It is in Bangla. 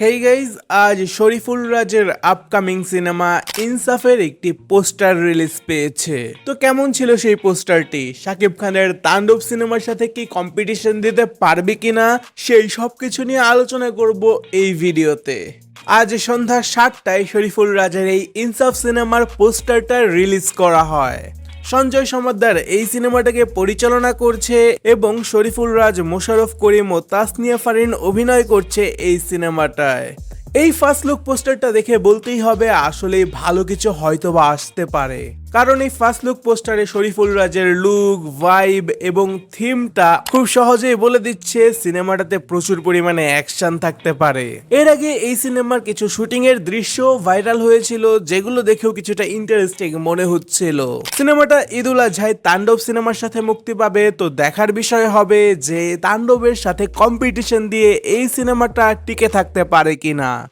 হেই গাইজ আজ শরীফুল রাজের আপকামিং সিনেমা ইনসাফের একটি পোস্টার রিলিজ পেয়েছে। তো কেমন ছিল সেই পোস্টারটি শাকিব খানের তাণ্ডব সিনেমার সাথে কি কম্পিটিশন দিতে পারবে কিনা? সেই সব কিছু নিয়ে আলোচনা করব এই ভিডিওতে। আজ সন্ধ্যা সাতটায় শরীফুল রাজের এই ইনসাফ সিনেমার পোস্টারটা রিলিজ করা হয়। সঞ্জয় সমাদ্দার এই সিনেমাটাকে পরিচালনা করছে এবং শরীফুল রাজ, মোশারফ করিম ও তাসনিয়া ফারিন অভিনয় করছে এই সিনেমাটায়। এই ফার্স্ট লুক পোস্টারটা দেখে বলতেই হবে আসলে ভালো কিছু হয়তোবা আসতে পারে। কারণ এই ফার্স্ট লুক পোস্টারে শরীফুল রাজের লুক ভাইব এবং থিমটা খুব সহজেই বলে দিচ্ছে সিনেমাটাতে প্রচুর পরিমাণে অ্যাকশন থাকতে পারে। এর আগে এই সিনেমার কিছু শুটিং এর দৃশ্য ভাইরাল হয়েছিল, যেগুলো দেখেও কিছুটা ইন্টারেস্টিং মনে হচ্ছিল। সিনেমাটা ঈদুল আজহায় তাণ্ডব সিনেমার সাথে মুক্তি পাবে, তো দেখার বিষয় হবে যে তাণ্ডবের সাথে কম্পিটিশন দিয়ে এই সিনেমাটা টিকে থাকতে পারে কিনা।